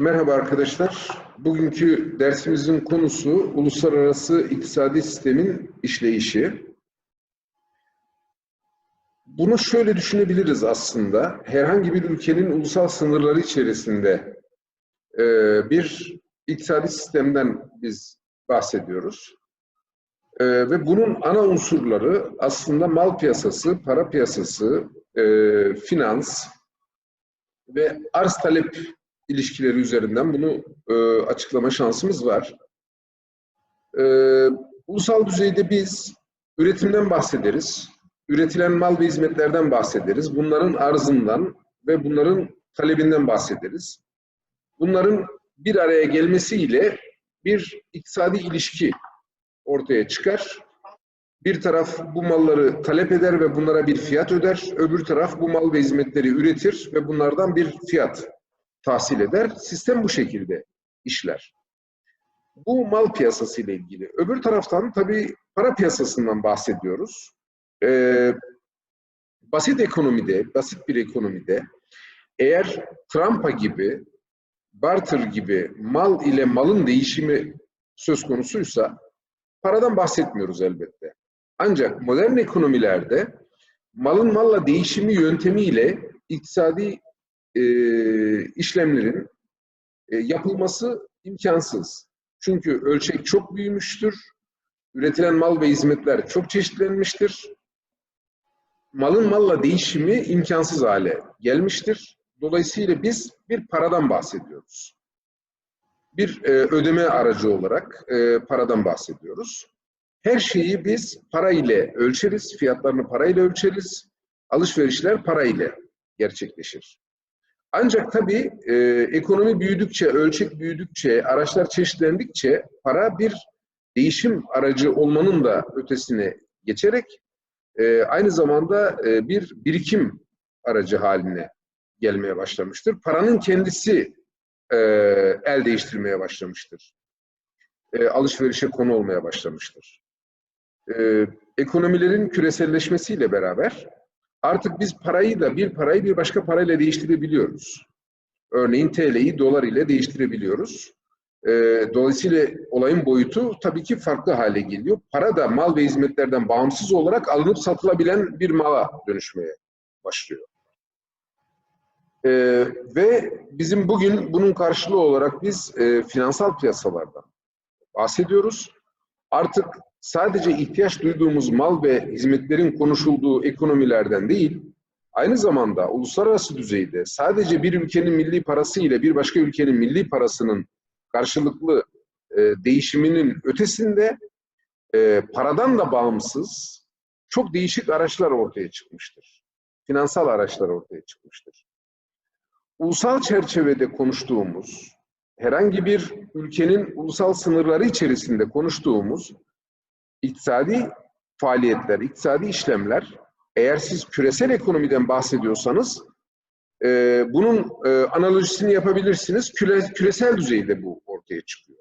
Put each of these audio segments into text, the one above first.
Merhaba arkadaşlar. Bugünkü dersimizin konusu uluslararası iktisadi sistemin işleyişi. Bunu şöyle düşünebiliriz aslında. Herhangi bir ülkenin ulusal sınırları içerisinde e, bir iktisadi sistemden biz bahsediyoruz. E, ve bunun ana unsurları aslında mal piyasası, para piyasası, e, finans ve arz talep ilişkileri üzerinden bunu e, açıklama şansımız var. E, ulusal düzeyde biz üretimden bahsederiz. Üretilen mal ve hizmetlerden bahsederiz. Bunların arzından ve bunların talebinden bahsederiz. Bunların bir araya gelmesiyle bir iktisadi ilişki ortaya çıkar. Bir taraf bu malları talep eder ve bunlara bir fiyat öder. Öbür taraf bu mal ve hizmetleri üretir ve bunlardan bir fiyat tahsil eder. Sistem bu şekilde işler. Bu mal piyasası ile ilgili. Öbür taraftan tabii para piyasasından bahsediyoruz. Ee, basit ekonomide, basit bir ekonomide eğer Trump'a gibi, barter gibi mal ile malın değişimi söz konusuysa paradan bahsetmiyoruz elbette. Ancak modern ekonomilerde malın malla değişimi yöntemiyle iktisadi e, işlemlerin e, yapılması imkansız. Çünkü ölçek çok büyümüştür. Üretilen mal ve hizmetler çok çeşitlenmiştir. Malın malla değişimi imkansız hale gelmiştir. Dolayısıyla biz bir paradan bahsediyoruz. Bir e, ödeme aracı olarak e, paradan bahsediyoruz. Her şeyi biz para ile ölçeriz, fiyatlarını para ile ölçeriz. Alışverişler para ile gerçekleşir. Ancak tabii e, ekonomi büyüdükçe, ölçek büyüdükçe, araçlar çeşitlendikçe para bir değişim aracı olmanın da ötesine geçerek e, aynı zamanda e, bir birikim aracı haline gelmeye başlamıştır. Paranın kendisi e, el değiştirmeye başlamıştır. E, alışverişe konu olmaya başlamıştır. E, ekonomilerin küreselleşmesiyle beraber Artık biz parayı da bir parayı bir başka parayla değiştirebiliyoruz. Örneğin TL'yi dolar ile değiştirebiliyoruz. E, dolayısıyla olayın boyutu tabii ki farklı hale geliyor. Para da mal ve hizmetlerden bağımsız olarak alınıp satılabilen bir mala dönüşmeye başlıyor. E, ve bizim bugün bunun karşılığı olarak biz e, finansal piyasalardan bahsediyoruz. Artık sadece ihtiyaç duyduğumuz mal ve hizmetlerin konuşulduğu ekonomilerden değil, aynı zamanda uluslararası düzeyde sadece bir ülkenin milli parası ile bir başka ülkenin milli parasının karşılıklı e, değişiminin ötesinde e, paradan da bağımsız çok değişik araçlar ortaya çıkmıştır. Finansal araçlar ortaya çıkmıştır. Ulusal çerçevede konuştuğumuz, herhangi bir ülkenin ulusal sınırları içerisinde konuştuğumuz iktisadi faaliyetler, iktisadi işlemler eğer siz küresel ekonomiden bahsediyorsanız e, bunun e, analojisini yapabilirsiniz. Küre, küresel düzeyde bu ortaya çıkıyor.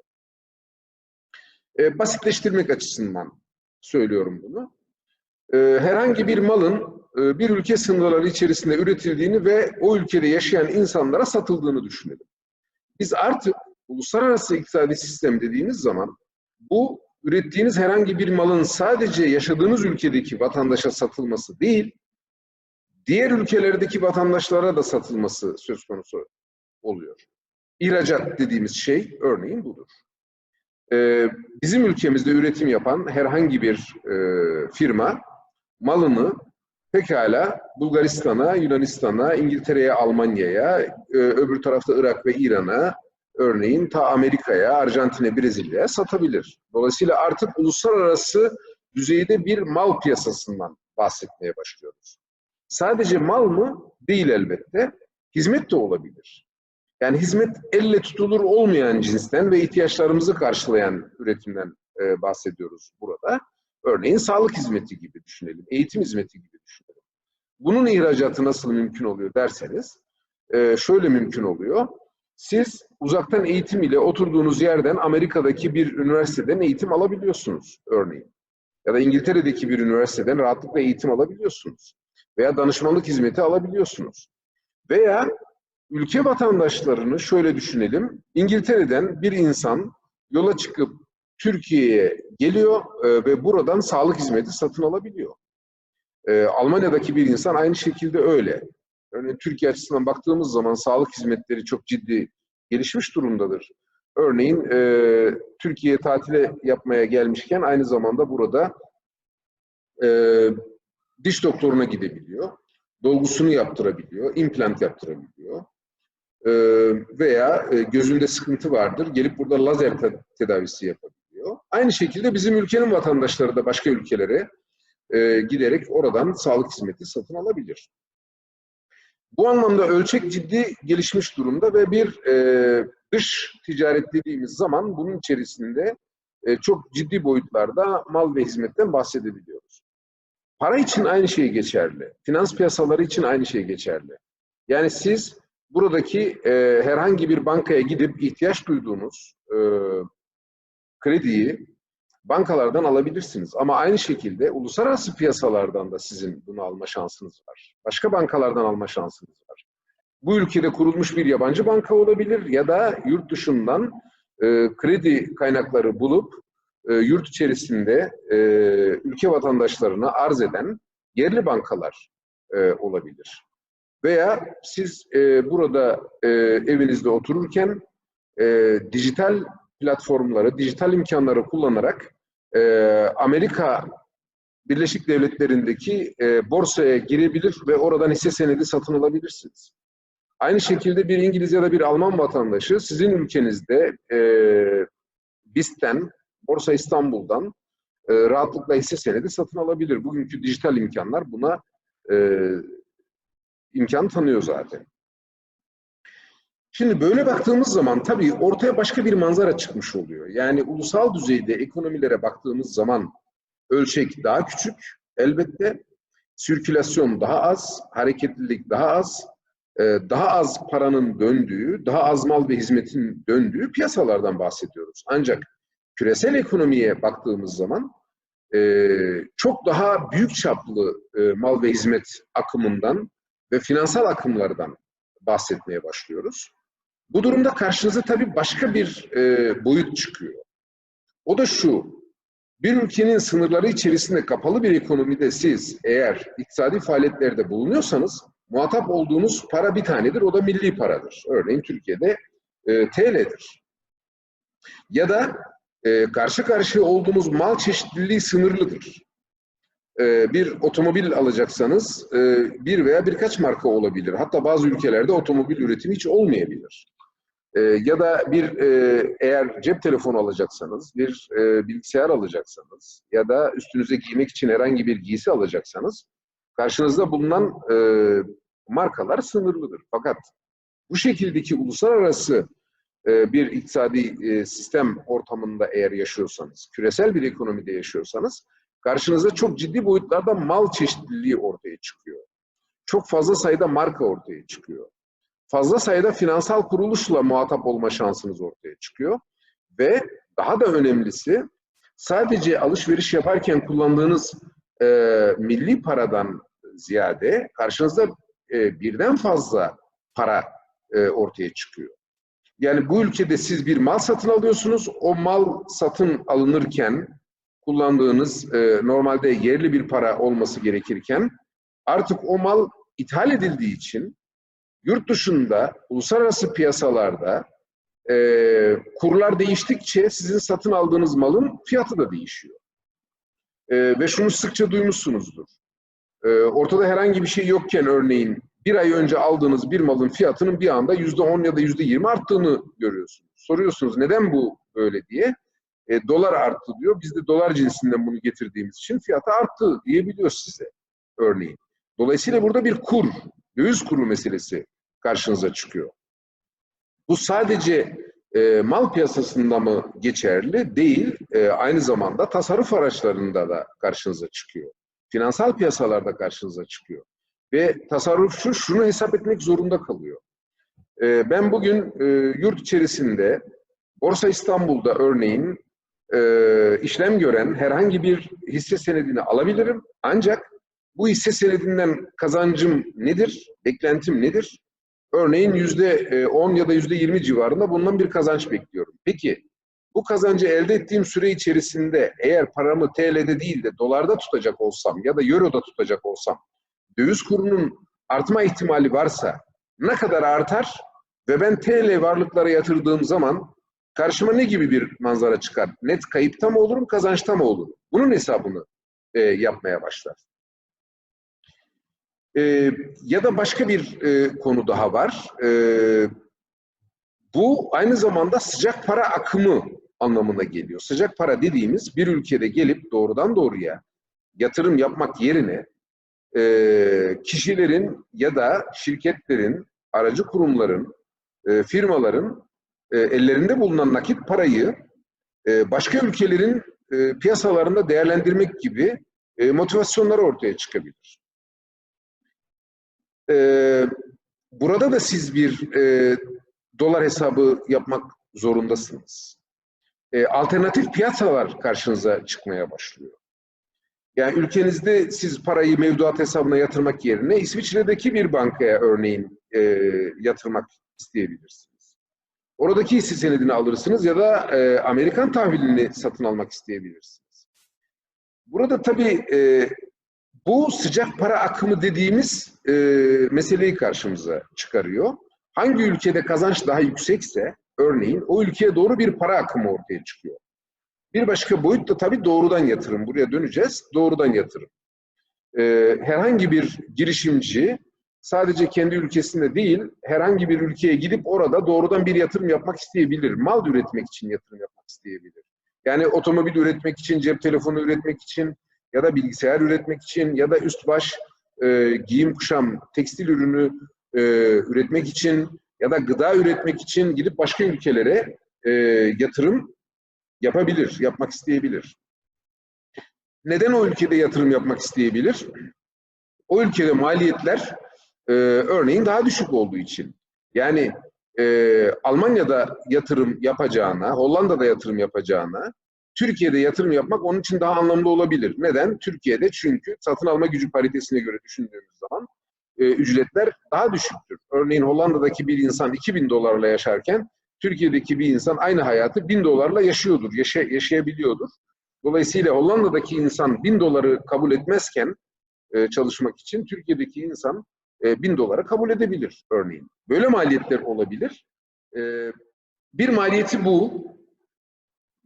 E, basitleştirmek açısından söylüyorum bunu. E, herhangi bir malın e, bir ülke sınırları içerisinde üretildiğini ve o ülkede yaşayan insanlara satıldığını düşünelim. Biz artık uluslararası iktisadi sistem dediğimiz zaman bu ürettiğiniz herhangi bir malın sadece yaşadığınız ülkedeki vatandaşa satılması değil, diğer ülkelerdeki vatandaşlara da satılması söz konusu oluyor. İhracat dediğimiz şey örneğin budur. Ee, bizim ülkemizde üretim yapan herhangi bir e, firma malını pekala Bulgaristan'a, Yunanistan'a, İngiltere'ye, Almanya'ya, e, öbür tarafta Irak ve İran'a, örneğin ta Amerika'ya, Arjantin'e, Brezilya'ya satabilir. Dolayısıyla artık uluslararası düzeyde bir mal piyasasından bahsetmeye başlıyoruz. Sadece mal mı? Değil elbette. Hizmet de olabilir. Yani hizmet elle tutulur olmayan cinsten ve ihtiyaçlarımızı karşılayan üretimden e, bahsediyoruz burada. Örneğin sağlık hizmeti gibi düşünelim, eğitim hizmeti gibi düşünelim. Bunun ihracatı nasıl mümkün oluyor derseniz, e, şöyle mümkün oluyor. Siz uzaktan eğitim ile oturduğunuz yerden Amerika'daki bir üniversiteden eğitim alabiliyorsunuz örneğin. Ya da İngiltere'deki bir üniversiteden rahatlıkla eğitim alabiliyorsunuz. Veya danışmanlık hizmeti alabiliyorsunuz. Veya ülke vatandaşlarını şöyle düşünelim. İngiltere'den bir insan yola çıkıp Türkiye'ye geliyor e, ve buradan sağlık hizmeti satın alabiliyor. E, Almanya'daki bir insan aynı şekilde öyle. Örneğin Türkiye açısından baktığımız zaman sağlık hizmetleri çok ciddi gelişmiş durumdadır. Örneğin e, Türkiye'ye tatile yapmaya gelmişken aynı zamanda burada e, diş doktoruna gidebiliyor, dolgusunu yaptırabiliyor, implant yaptırabiliyor e, veya e, gözünde sıkıntı vardır, gelip burada lazer te- tedavisi yapabiliyor. Aynı şekilde bizim ülkenin vatandaşları da başka ülkelere e, giderek oradan sağlık hizmeti satın alabilir. Bu anlamda ölçek ciddi gelişmiş durumda ve bir e, dış ticaret dediğimiz zaman bunun içerisinde e, çok ciddi boyutlarda mal ve hizmetten bahsedebiliyoruz. Para için aynı şey geçerli. Finans piyasaları için aynı şey geçerli. Yani siz buradaki e, herhangi bir bankaya gidip ihtiyaç duyduğunuz e, krediyi bankalardan alabilirsiniz. Ama aynı şekilde uluslararası piyasalardan da sizin bunu alma şansınız var. Başka bankalardan alma şansınız var. Bu ülkede kurulmuş bir yabancı banka olabilir ya da yurt dışından e, kredi kaynakları bulup e, yurt içerisinde e, ülke vatandaşlarına arz eden yerli bankalar e, olabilir. Veya siz e, burada e, evinizde otururken e, dijital platformları, dijital imkanları kullanarak e, Amerika Birleşik Devletleri'ndeki e, borsaya girebilir ve oradan hisse senedi satın alabilirsiniz. Aynı şekilde bir İngiliz ya da bir Alman vatandaşı sizin ülkenizde e, BIST'ten, Borsa İstanbul'dan e, rahatlıkla hisse senedi satın alabilir. Bugünkü dijital imkanlar buna e, imkan tanıyor zaten. Şimdi böyle baktığımız zaman tabii ortaya başka bir manzara çıkmış oluyor. Yani ulusal düzeyde ekonomilere baktığımız zaman ölçek daha küçük elbette. Sirkülasyon daha az, hareketlilik daha az, e, daha az paranın döndüğü, daha az mal ve hizmetin döndüğü piyasalardan bahsediyoruz. Ancak küresel ekonomiye baktığımız zaman e, çok daha büyük çaplı e, mal ve hizmet akımından ve finansal akımlardan bahsetmeye başlıyoruz. Bu durumda karşınıza tabii başka bir e, boyut çıkıyor. O da şu, bir ülkenin sınırları içerisinde kapalı bir ekonomide siz eğer iktisadi faaliyetlerde bulunuyorsanız muhatap olduğunuz para bir tanedir, o da milli paradır. Örneğin Türkiye'de e, TL'dir. Ya da e, karşı karşıya olduğumuz mal çeşitliliği sınırlıdır. E, bir otomobil alacaksanız e, bir veya birkaç marka olabilir. Hatta bazı ülkelerde otomobil üretimi hiç olmayabilir. E, ya da bir e, eğer cep telefonu alacaksanız, bir e, bilgisayar alacaksanız ya da üstünüze giymek için herhangi bir giysi alacaksanız karşınızda bulunan e, markalar sınırlıdır. Fakat bu şekildeki uluslararası e, bir iktisadi sistem ortamında eğer yaşıyorsanız, küresel bir ekonomide yaşıyorsanız karşınıza çok ciddi boyutlarda mal çeşitliliği ortaya çıkıyor. Çok fazla sayıda marka ortaya çıkıyor. Fazla sayıda finansal kuruluşla muhatap olma şansınız ortaya çıkıyor. Ve daha da önemlisi sadece alışveriş yaparken kullandığınız e, milli paradan ziyade karşınızda e, birden fazla para e, ortaya çıkıyor. Yani bu ülkede siz bir mal satın alıyorsunuz. O mal satın alınırken kullandığınız e, normalde yerli bir para olması gerekirken artık o mal ithal edildiği için yurt dışında uluslararası piyasalarda e, kurlar değiştikçe sizin satın aldığınız malın fiyatı da değişiyor. E, ve şunu sıkça duymuşsunuzdur. E, ortada herhangi bir şey yokken örneğin bir ay önce aldığınız bir malın fiyatının bir anda yüzde on ya da yüzde yirmi arttığını görüyorsunuz. Soruyorsunuz neden bu böyle diye. E, dolar arttı diyor. Biz de dolar cinsinden bunu getirdiğimiz için fiyatı arttı diyebiliyor size örneğin. Dolayısıyla burada bir kur, döviz kuru meselesi karşınıza çıkıyor. Bu sadece e, mal piyasasında mı geçerli? Değil. E, aynı zamanda tasarruf araçlarında da karşınıza çıkıyor. Finansal piyasalarda karşınıza çıkıyor. Ve tasarrufçu şunu hesap etmek zorunda kalıyor. E, ben bugün e, yurt içerisinde Borsa İstanbul'da örneğin e, işlem gören herhangi bir hisse senedini alabilirim. Ancak bu hisse senedinden kazancım nedir? Beklentim nedir? Örneğin yüzde e, 10 ya da yüzde 20 civarında bundan bir kazanç bekliyorum. Peki bu kazancı elde ettiğim süre içerisinde eğer paramı TL'de değil de dolarda tutacak olsam ya da euroda tutacak olsam döviz kurunun artma ihtimali varsa ne kadar artar ve ben TL varlıklara yatırdığım zaman karşıma ne gibi bir manzara çıkar? Net kayıpta mı olurum, kazançta mı olurum? Bunun hesabını e, yapmaya başlar. E, ya da başka bir e, konu daha var. E, bu aynı zamanda sıcak para akımı anlamına geliyor. Sıcak para dediğimiz bir ülkede gelip doğrudan doğruya yatırım yapmak yerine e, kişilerin ya da şirketlerin, aracı kurumların, e, firmaların e, ellerinde bulunan nakit parayı e, başka ülkelerin e, piyasalarında değerlendirmek gibi e, motivasyonlar ortaya çıkabilir. E, burada da siz bir e, dolar hesabı yapmak zorundasınız. E, alternatif piyasalar karşınıza çıkmaya başlıyor. Yani ülkenizde siz parayı mevduat hesabına yatırmak yerine İsviçre'deki bir bankaya örneğin e, yatırmak isteyebilirsiniz. Oradaki hisse senedini alırsınız ya da e, Amerikan tahvilini satın almak isteyebilirsiniz. Burada tabii e, bu sıcak para akımı dediğimiz e, meseleyi karşımıza çıkarıyor. Hangi ülkede kazanç daha yüksekse örneğin o ülkeye doğru bir para akımı ortaya çıkıyor. Bir başka boyut da tabii doğrudan yatırım. Buraya döneceğiz. Doğrudan yatırım. Ee, herhangi bir girişimci sadece kendi ülkesinde değil, herhangi bir ülkeye gidip orada doğrudan bir yatırım yapmak isteyebilir. Mal üretmek için yatırım yapmak isteyebilir. Yani otomobil üretmek için, cep telefonu üretmek için ya da bilgisayar üretmek için ya da üst baş e, giyim kuşam, tekstil ürünü e, üretmek için ya da gıda üretmek için gidip başka ülkelere e, yatırım yapabilir, yapmak isteyebilir. Neden o ülkede yatırım yapmak isteyebilir? O ülkede maliyetler e, örneğin daha düşük olduğu için. Yani e, Almanya'da yatırım yapacağına, Hollanda'da yatırım yapacağına, Türkiye'de yatırım yapmak onun için daha anlamlı olabilir. Neden? Türkiye'de çünkü satın alma gücü paritesine göre düşündüğümüz zaman e, ücretler daha düşüktür. Örneğin Hollanda'daki bir insan 2000 dolarla yaşarken Türkiye'deki bir insan aynı hayatı 1000 dolarla yaşıyordur, yaşa yaşayabiliyordur. Dolayısıyla Hollanda'daki insan 1000 doları kabul etmezken e, çalışmak için Türkiye'deki insan e, 1000 doları kabul edebilir örneğin. Böyle maliyetler olabilir. E, bir maliyeti bu.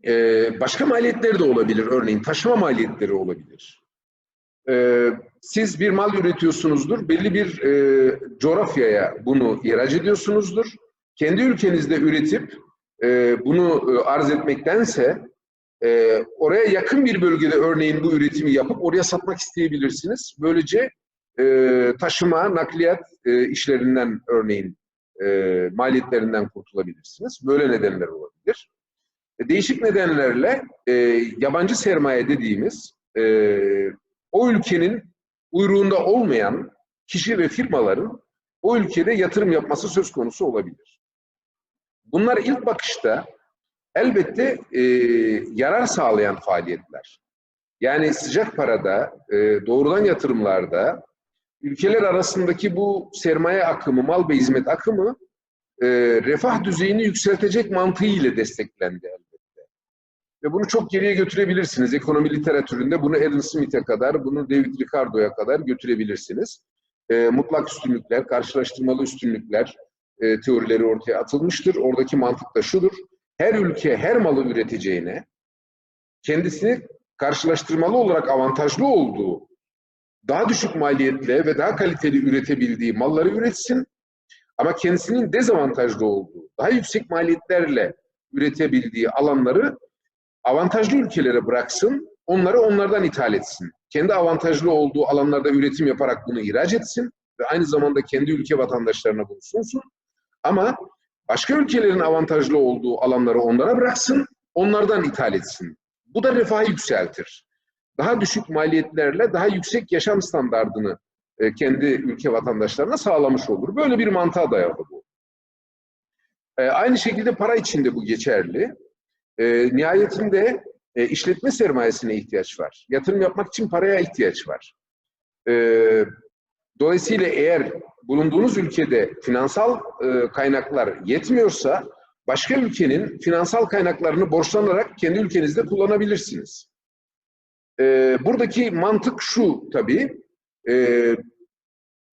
E, başka maliyetleri de olabilir. Örneğin taşıma maliyetleri olabilir. E, siz bir mal üretiyorsunuzdur. Belli bir e, coğrafyaya bunu ihraç ediyorsunuzdur kendi ülkenizde üretip e, bunu e, arz etmektense e, oraya yakın bir bölgede örneğin bu üretimi yapıp oraya satmak isteyebilirsiniz. Böylece e, taşıma, nakliyat e, işlerinden örneğin e, maliyetlerinden kurtulabilirsiniz. Böyle nedenler olabilir. E, değişik nedenlerle e, yabancı sermaye dediğimiz e, o ülkenin uyruğunda olmayan kişi ve firmaların o ülkede yatırım yapması söz konusu olabilir. Bunlar ilk bakışta elbette e, yarar sağlayan faaliyetler. Yani sıcak parada, e, doğrudan yatırımlarda ülkeler arasındaki bu sermaye akımı, mal ve hizmet akımı e, refah düzeyini yükseltecek mantığıyla desteklendi elbette. Ve bunu çok geriye götürebilirsiniz. Ekonomi literatüründe bunu Adam Smith'e kadar, bunu David Ricardo'ya kadar götürebilirsiniz. E, mutlak üstünlükler, karşılaştırmalı üstünlükler, e, teorileri ortaya atılmıştır. Oradaki mantık da şudur. Her ülke her malı üreteceğine kendisini karşılaştırmalı olarak avantajlı olduğu daha düşük maliyetle ve daha kaliteli üretebildiği malları üretsin ama kendisinin dezavantajlı olduğu, daha yüksek maliyetlerle üretebildiği alanları avantajlı ülkelere bıraksın, onları onlardan ithal etsin. Kendi avantajlı olduğu alanlarda üretim yaparak bunu ihraç etsin ve aynı zamanda kendi ülke vatandaşlarına bunu sunsun. Ama başka ülkelerin avantajlı olduğu alanları onlara bıraksın, onlardan ithal etsin. Bu da refahı yükseltir. Daha düşük maliyetlerle daha yüksek yaşam standartını e, kendi ülke vatandaşlarına sağlamış olur. Böyle bir mantığa dayalı bu. E, aynı şekilde para için de bu geçerli. E, nihayetinde e, işletme sermayesine ihtiyaç var. Yatırım yapmak için paraya ihtiyaç var. E, Dolayısıyla eğer bulunduğunuz ülkede finansal e, kaynaklar yetmiyorsa başka ülkenin finansal kaynaklarını borçlanarak kendi ülkenizde kullanabilirsiniz. E, buradaki mantık şu tabii, e,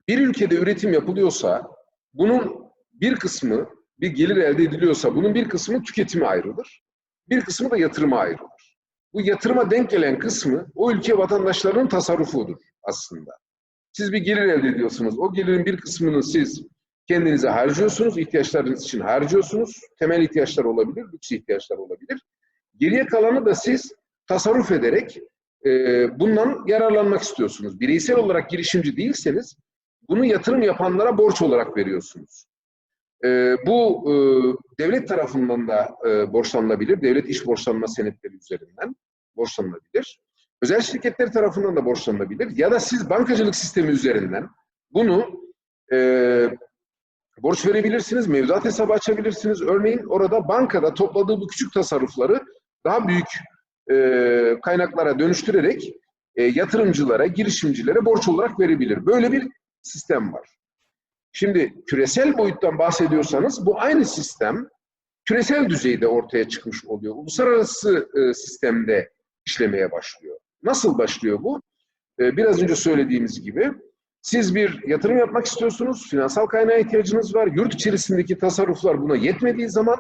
bir ülkede üretim yapılıyorsa bunun bir kısmı bir gelir elde ediliyorsa bunun bir kısmı tüketime ayrılır. Bir kısmı da yatırıma ayrılır. Bu yatırıma denk gelen kısmı o ülke vatandaşlarının tasarrufudur aslında. Siz bir gelir elde ediyorsunuz. O gelirin bir kısmını siz kendinize harcıyorsunuz, ihtiyaçlarınız için harcıyorsunuz. Temel ihtiyaçlar olabilir, lüks ihtiyaçlar olabilir. Geriye kalanı da siz tasarruf ederek e, bundan yararlanmak istiyorsunuz. Bireysel olarak girişimci değilseniz bunu yatırım yapanlara borç olarak veriyorsunuz. E, bu e, devlet tarafından da e, borçlanılabilir. Devlet iş borçlanma senetleri üzerinden borçlanılabilir. Özel şirketler tarafından da borçlanılabilir. Ya da siz bankacılık sistemi üzerinden bunu e, borç verebilirsiniz, mevduat hesabı açabilirsiniz. Örneğin orada bankada topladığı bu küçük tasarrufları daha büyük e, kaynaklara dönüştürerek e, yatırımcılara, girişimcilere borç olarak verebilir. Böyle bir sistem var. Şimdi küresel boyuttan bahsediyorsanız bu aynı sistem küresel düzeyde ortaya çıkmış oluyor. Uluslararası e, sistemde işlemeye başlıyor. Nasıl başlıyor bu? E, biraz önce söylediğimiz gibi siz bir yatırım yapmak istiyorsunuz, finansal kaynağa ihtiyacınız var. Yurt içerisindeki tasarruflar buna yetmediği zaman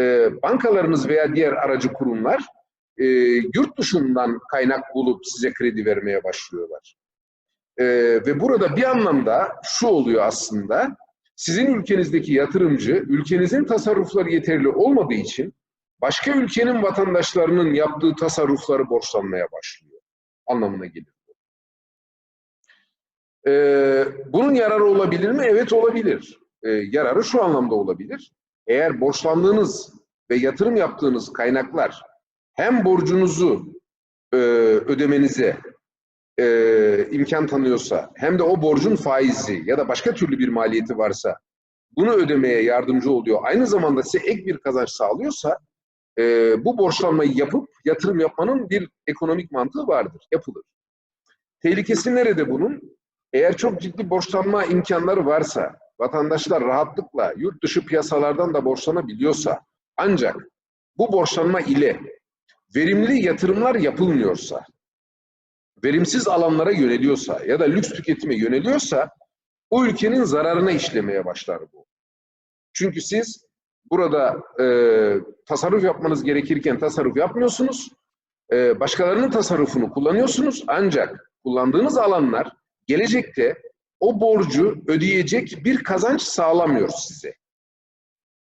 e, bankalarınız veya diğer aracı kurumlar e, yurt dışından kaynak bulup size kredi vermeye başlıyorlar. E, ve burada bir anlamda şu oluyor aslında, sizin ülkenizdeki yatırımcı, ülkenizin tasarrufları yeterli olmadığı için başka ülkenin vatandaşlarının yaptığı tasarrufları borçlanmaya başlıyor anlamına gelir. Ee, bunun yararı olabilir mi? Evet olabilir. Ee, yararı şu anlamda olabilir. Eğer borçlandığınız ve yatırım yaptığınız kaynaklar hem borcunuzu e, ödemenize e, imkan tanıyorsa hem de o borcun faizi ya da başka türlü bir maliyeti varsa bunu ödemeye yardımcı oluyor. Aynı zamanda size ek bir kazanç sağlıyorsa e, bu borçlanmayı yapıp yatırım yapmanın bir ekonomik mantığı vardır, yapılır. Tehlikesi nerede bunun? Eğer çok ciddi borçlanma imkanları varsa, vatandaşlar rahatlıkla yurt dışı piyasalardan da borçlanabiliyorsa, ancak bu borçlanma ile verimli yatırımlar yapılmıyorsa, verimsiz alanlara yöneliyorsa ya da lüks tüketime yöneliyorsa, o ülkenin zararına işlemeye başlar bu. Çünkü siz burada e, tasarruf yapmanız gerekirken tasarruf yapmıyorsunuz, e, başkalarının tasarrufunu kullanıyorsunuz ancak kullandığınız alanlar gelecekte o borcu ödeyecek bir kazanç sağlamıyor size.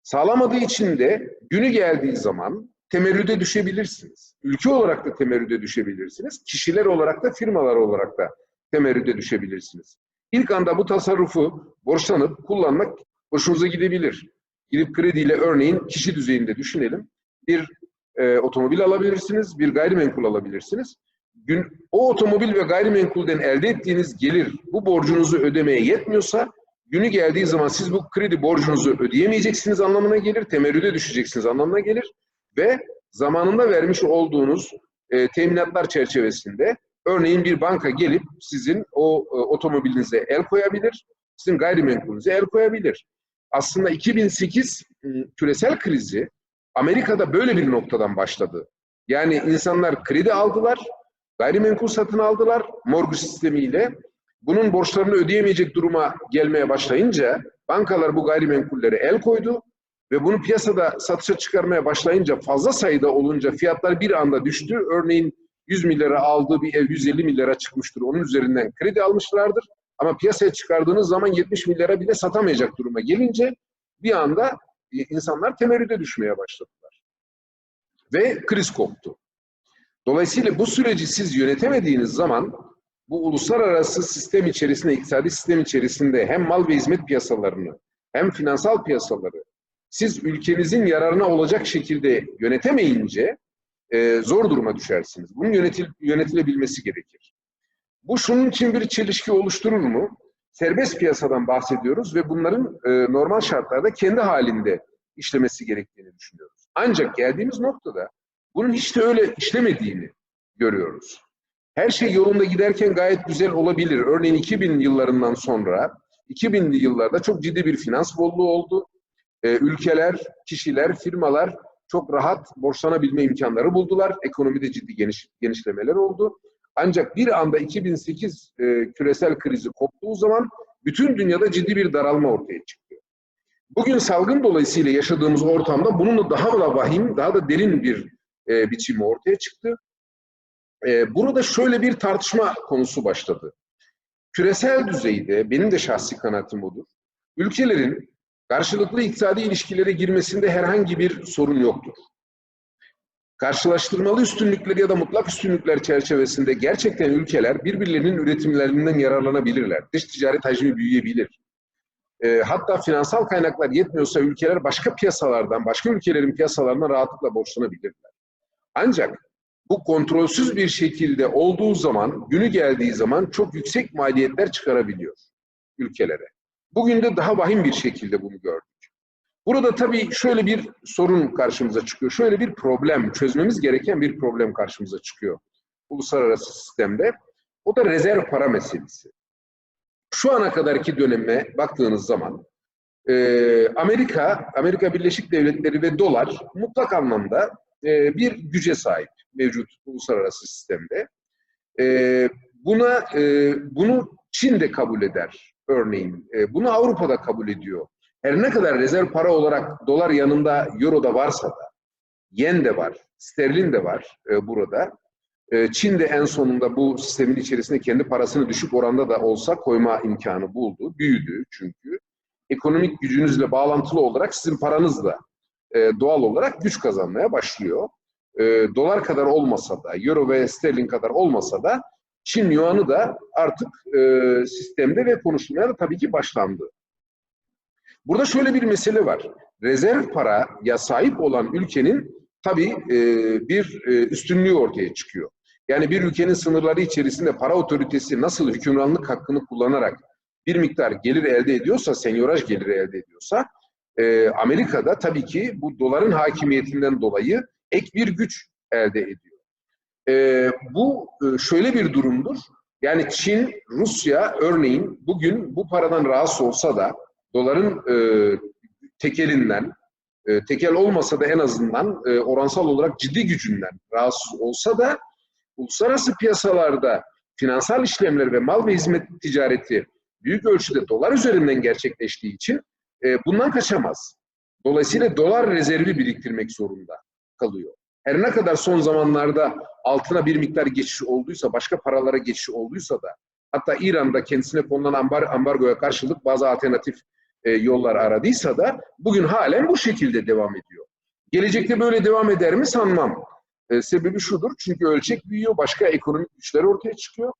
Sağlamadığı için de günü geldiği zaman temerrüde düşebilirsiniz. Ülke olarak da temerrüde düşebilirsiniz. Kişiler olarak da firmalar olarak da temerrüde düşebilirsiniz. İlk anda bu tasarrufu borçlanıp kullanmak hoşunuza gidebilir. Gidip krediyle örneğin kişi düzeyinde düşünelim. Bir e, otomobil alabilirsiniz, bir gayrimenkul alabilirsiniz gün o otomobil ve gayrimenkulden elde ettiğiniz gelir bu borcunuzu ödemeye yetmiyorsa günü geldiği zaman siz bu kredi borcunuzu ödeyemeyeceksiniz anlamına gelir, temerrüde düşeceksiniz anlamına gelir ve zamanında vermiş olduğunuz e, teminatlar çerçevesinde örneğin bir banka gelip sizin o e, otomobilinize el koyabilir, sizin gayrimenkulünüze el koyabilir. Aslında 2008 küresel krizi Amerika'da böyle bir noktadan başladı. Yani insanlar kredi aldılar, Gayrimenkul satın aldılar mortgage sistemiyle. Bunun borçlarını ödeyemeyecek duruma gelmeye başlayınca bankalar bu gayrimenkullere el koydu ve bunu piyasada satışa çıkarmaya başlayınca fazla sayıda olunca fiyatlar bir anda düştü. Örneğin 100 milyara aldığı bir ev 150 milyara çıkmıştır. Onun üzerinden kredi almışlardır. Ama piyasaya çıkardığınız zaman 70 milyara bile satamayacak duruma gelince bir anda insanlar temerrüde düşmeye başladılar. Ve kriz koptu. Dolayısıyla bu süreci siz yönetemediğiniz zaman bu uluslararası sistem içerisinde, iktisadi sistem içerisinde hem mal ve hizmet piyasalarını hem finansal piyasaları siz ülkenizin yararına olacak şekilde yönetemeyince e, zor duruma düşersiniz. Bunun yönetil, yönetilebilmesi gerekir. Bu şunun için bir çelişki oluşturur mu? Serbest piyasadan bahsediyoruz ve bunların e, normal şartlarda kendi halinde işlemesi gerektiğini düşünüyoruz. Ancak geldiğimiz noktada bunun hiç de öyle işlemediğini görüyoruz. Her şey yolunda giderken gayet güzel olabilir. Örneğin 2000 yıllarından sonra 2000'li yıllarda çok ciddi bir finans bolluğu oldu. Ee, ülkeler, kişiler, firmalar çok rahat borçlanabilme imkanları buldular. Ekonomide ciddi geniş, genişlemeler oldu. Ancak bir anda 2008 e, küresel krizi koptuğu zaman bütün dünyada ciddi bir daralma ortaya çıktı. Bugün salgın dolayısıyla yaşadığımız ortamda bunun da daha da vahim, daha da derin bir e, biçimi ortaya çıktı. E, burada şöyle bir tartışma konusu başladı. Küresel düzeyde, benim de şahsi kanaatim budur, ülkelerin karşılıklı iktisadi ilişkilere girmesinde herhangi bir sorun yoktur. Karşılaştırmalı üstünlükler ya da mutlak üstünlükler çerçevesinde gerçekten ülkeler birbirlerinin üretimlerinden yararlanabilirler. Dış ticaret hacmi büyüyebilir. E, hatta finansal kaynaklar yetmiyorsa ülkeler başka piyasalardan, başka ülkelerin piyasalarına rahatlıkla borçlanabilirler. Ancak bu kontrolsüz bir şekilde olduğu zaman, günü geldiği zaman çok yüksek maliyetler çıkarabiliyor ülkelere. Bugün de daha vahim bir şekilde bunu gördük. Burada tabii şöyle bir sorun karşımıza çıkıyor. Şöyle bir problem, çözmemiz gereken bir problem karşımıza çıkıyor uluslararası sistemde. O da rezerv para meselesi. Şu ana kadarki döneme baktığınız zaman e, Amerika, Amerika Birleşik Devletleri ve dolar mutlak anlamda e, bir güce sahip mevcut uluslararası sistemde. E, buna bunu Çin de kabul eder örneğin. E, bunu Avrupa'da kabul ediyor. Her ne kadar rezerv para olarak dolar yanında euro da varsa da, yen de var, sterlin de var e, burada. E, Çin de en sonunda bu sistemin içerisinde kendi parasını düşük oranda da olsa koyma imkanı buldu. Büyüdü çünkü. Ekonomik gücünüzle bağlantılı olarak sizin paranız da e, doğal olarak güç kazanmaya başlıyor. Dolar kadar olmasa da, euro ve sterlin kadar olmasa da Çin yuanı da artık e, sistemde ve konuşulmaya da tabii ki başlandı. Burada şöyle bir mesele var. Rezerv paraya sahip olan ülkenin tabii e, bir e, üstünlüğü ortaya çıkıyor. Yani bir ülkenin sınırları içerisinde para otoritesi nasıl hükümranlık hakkını kullanarak bir miktar gelir elde ediyorsa, senyoraj geliri elde ediyorsa, e, Amerika'da tabii ki bu doların hakimiyetinden dolayı ek bir güç elde ediyor. E, bu e, şöyle bir durumdur. Yani Çin, Rusya örneğin bugün bu paradan rahatsız olsa da doların e, tekelinden, e, tekel olmasa da en azından e, oransal olarak ciddi gücünden rahatsız olsa da uluslararası piyasalarda finansal işlemler ve mal ve hizmet ticareti büyük ölçüde dolar üzerinden gerçekleştiği için e, bundan kaçamaz. Dolayısıyla dolar rezervi biriktirmek zorunda kalıyor. Her ne kadar son zamanlarda altına bir miktar geçiş olduysa, başka paralara geçiş olduysa da, hatta İran'da kendisine konulan ambar, ambargoya karşılık bazı alternatif e, yollar aradıysa da bugün halen bu şekilde devam ediyor. Gelecekte böyle devam eder mi sanmam. E, sebebi şudur, çünkü ölçek büyüyor, başka ekonomik güçler ortaya çıkıyor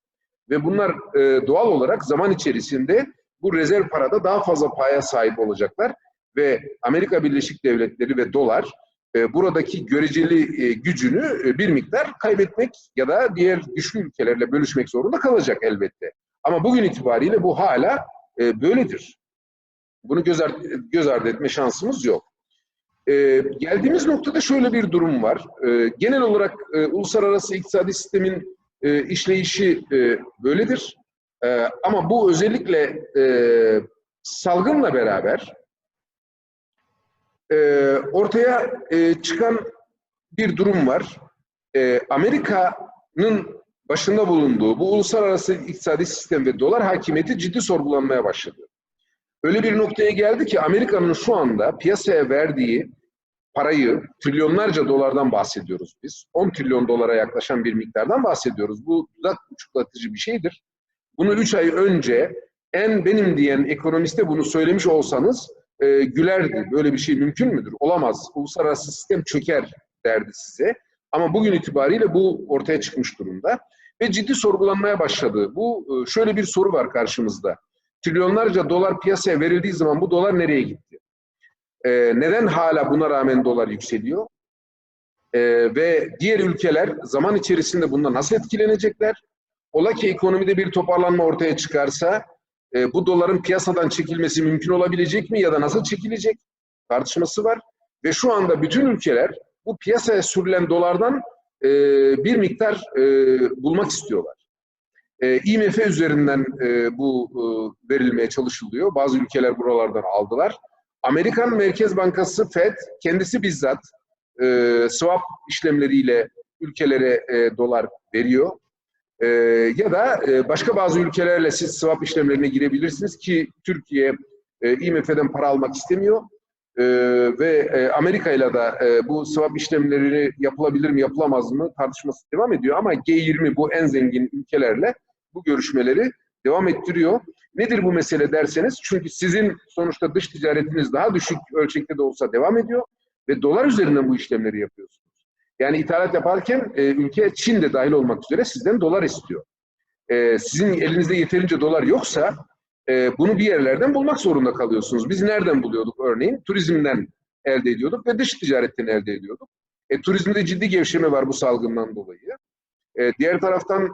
ve bunlar e, doğal olarak zaman içerisinde bu rezerv parada daha fazla paya sahip olacaklar ve Amerika Birleşik Devletleri ve dolar e, buradaki göreceli e, gücünü e, bir miktar kaybetmek ya da diğer güçlü ülkelerle bölüşmek zorunda kalacak elbette. Ama bugün itibariyle bu hala e, böyledir. Bunu göz ardı, göz ardı etme şansımız yok. Geldiğimiz noktada şöyle bir durum var. Genel olarak e, uluslararası iktisadi sistemin işleyişi böyledir. Ama bu özellikle salgınla beraber e, ortaya e, çıkan bir durum var. E, Amerika'nın başında bulunduğu bu uluslararası iktisadi sistem ve dolar hakimiyeti ciddi sorgulanmaya başladı. Öyle bir noktaya geldi ki Amerika'nın şu anda piyasaya verdiği parayı, trilyonlarca dolardan bahsediyoruz biz. 10 trilyon dolara yaklaşan bir miktardan bahsediyoruz. Bu dudak uçuklatıcı bir şeydir. Bunu 3 ay önce en benim diyen ekonomiste bunu söylemiş olsanız e, gülerdi. Böyle bir şey mümkün müdür? Olamaz. Uluslararası sistem çöker derdi size. Ama bugün itibariyle bu ortaya çıkmış durumda. Ve ciddi sorgulanmaya başladı. Bu e, şöyle bir soru var karşımızda. Trilyonlarca dolar piyasaya verildiği zaman bu dolar nereye gitti? E, neden hala buna rağmen dolar yükseliyor? E, ve diğer ülkeler zaman içerisinde bundan nasıl etkilenecekler? Ola ki ekonomide bir toparlanma ortaya çıkarsa e, bu doların piyasadan çekilmesi mümkün olabilecek mi ya da nasıl çekilecek tartışması var. Ve şu anda bütün ülkeler bu piyasaya sürülen dolardan e, bir miktar e, bulmak istiyorlar. E, IMF üzerinden e, bu e, verilmeye çalışılıyor. Bazı ülkeler buralardan aldılar. Amerikan Merkez Bankası Fed kendisi bizzat e, swap işlemleriyle ülkelere e, dolar veriyor. E, ya da e, başka bazı ülkelerle siz swap işlemlerine girebilirsiniz ki Türkiye e, IMF'den para almak istemiyor. E, ve e, Amerika ile de e, bu swap işlemleri yapılabilir mi yapılamaz mı tartışması devam ediyor. Ama G20 bu en zengin ülkelerle bu görüşmeleri devam ettiriyor. Nedir bu mesele derseniz çünkü sizin sonuçta dış ticaretiniz daha düşük ölçekte de olsa devam ediyor ve dolar üzerinden bu işlemleri yapıyorsunuz. Yani ithalat yaparken e, ülke Çin de dahil olmak üzere sizden dolar istiyor. E, sizin elinizde yeterince dolar yoksa e, bunu bir yerlerden bulmak zorunda kalıyorsunuz. Biz nereden buluyorduk örneğin? Turizmden elde ediyorduk ve dış ticaretten elde ediyorduk. E, turizmde ciddi gevşeme var bu salgından dolayı. E, diğer taraftan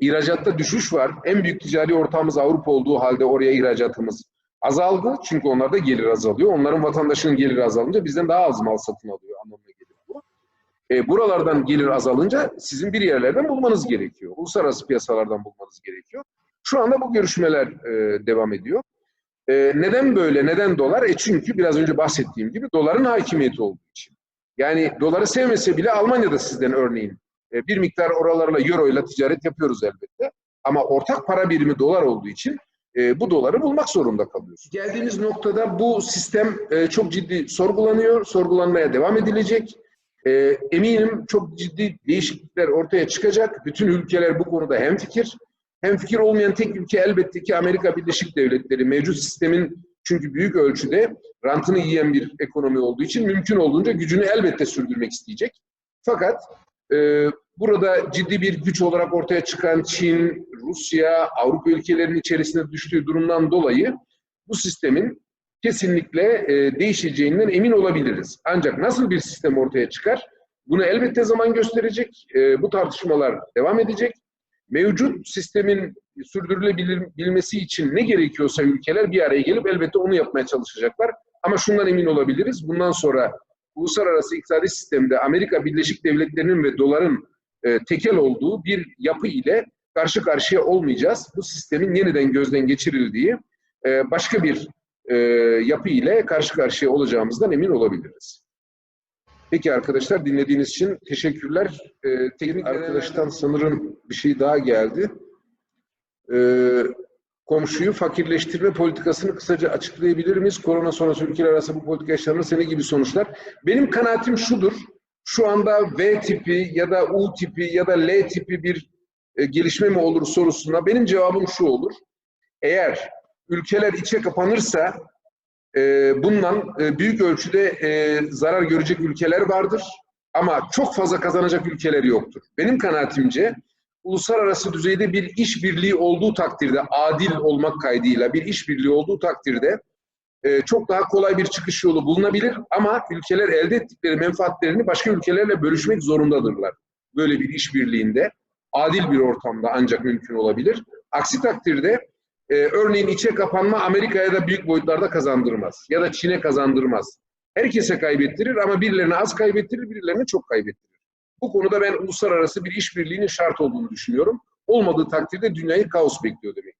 ihracatta düşüş var. En büyük ticari ortağımız Avrupa olduğu halde oraya ihracatımız azaldı. Çünkü onlarda gelir azalıyor. Onların vatandaşının geliri azalınca bizden daha az mal satın alıyor anlamına geliyor. E, buralardan gelir azalınca sizin bir yerlerden bulmanız gerekiyor. Uluslararası piyasalardan bulmanız gerekiyor. Şu anda bu görüşmeler e, devam ediyor. E, neden böyle? Neden dolar? E çünkü biraz önce bahsettiğim gibi doların hakimiyeti olduğu için. Yani doları sevmese bile Almanya'da sizden örneğin e, bir miktar oralarla euro ile ticaret yapıyoruz elbette. Ama ortak para birimi dolar olduğu için e, bu doları bulmak zorunda kalıyoruz. Geldiğimiz noktada bu sistem e, çok ciddi sorgulanıyor, sorgulanmaya devam edilecek. E, eminim çok ciddi değişiklikler ortaya çıkacak. Bütün ülkeler bu konuda hemfikir. Hemfikir olmayan tek ülke elbette ki Amerika Birleşik Devletleri. Mevcut sistemin çünkü büyük ölçüde rantını yiyen bir ekonomi olduğu için mümkün olduğunca gücünü elbette sürdürmek isteyecek. Fakat e, burada ciddi bir güç olarak ortaya çıkan Çin, Rusya, Avrupa ülkelerinin içerisinde düştüğü durumdan dolayı bu sistemin kesinlikle e, değişeceğinden emin olabiliriz. Ancak nasıl bir sistem ortaya çıkar? Bunu elbette zaman gösterecek. E, bu tartışmalar devam edecek. Mevcut sistemin sürdürülebilmesi için ne gerekiyorsa ülkeler bir araya gelip elbette onu yapmaya çalışacaklar. Ama şundan emin olabiliriz. Bundan sonra uluslararası iktisadi sistemde Amerika Birleşik Devletleri'nin ve doların e, tekel olduğu bir yapı ile karşı karşıya olmayacağız. Bu sistemin yeniden gözden geçirildiği e, başka bir e, yapı ile karşı karşıya olacağımızdan emin olabiliriz. Peki arkadaşlar dinlediğiniz için teşekkürler. E, teknik arkadaştan sanırım bir şey daha geldi. E, komşuyu fakirleştirme politikasını kısaca açıklayabilir miyiz? Korona sonrası ülkeler arası bu politika yaşanırsa ne gibi sonuçlar? Benim kanaatim şudur. Şu anda V tipi ya da U tipi ya da L tipi bir e, gelişme mi olur sorusuna benim cevabım şu olur. Eğer ülkeler içe kapanırsa e, bundan e, büyük ölçüde e, zarar görecek ülkeler vardır. Ama çok fazla kazanacak ülkeler yoktur. Benim kanaatimce uluslararası düzeyde bir işbirliği olduğu takdirde, adil olmak kaydıyla bir işbirliği olduğu takdirde e, çok daha kolay bir çıkış yolu bulunabilir ama ülkeler elde ettikleri menfaatlerini başka ülkelerle bölüşmek zorundadırlar. Böyle bir işbirliğinde adil bir ortamda ancak mümkün olabilir. Aksi takdirde e, örneğin içe kapanma Amerika'ya da büyük boyutlarda kazandırmaz ya da Çin'e kazandırmaz. Herkese kaybettirir ama birilerine az kaybettirir, birilerine çok kaybettirir. Bu konuda ben uluslararası bir işbirliğinin şart olduğunu düşünüyorum. Olmadığı takdirde dünyayı kaos bekliyor demek.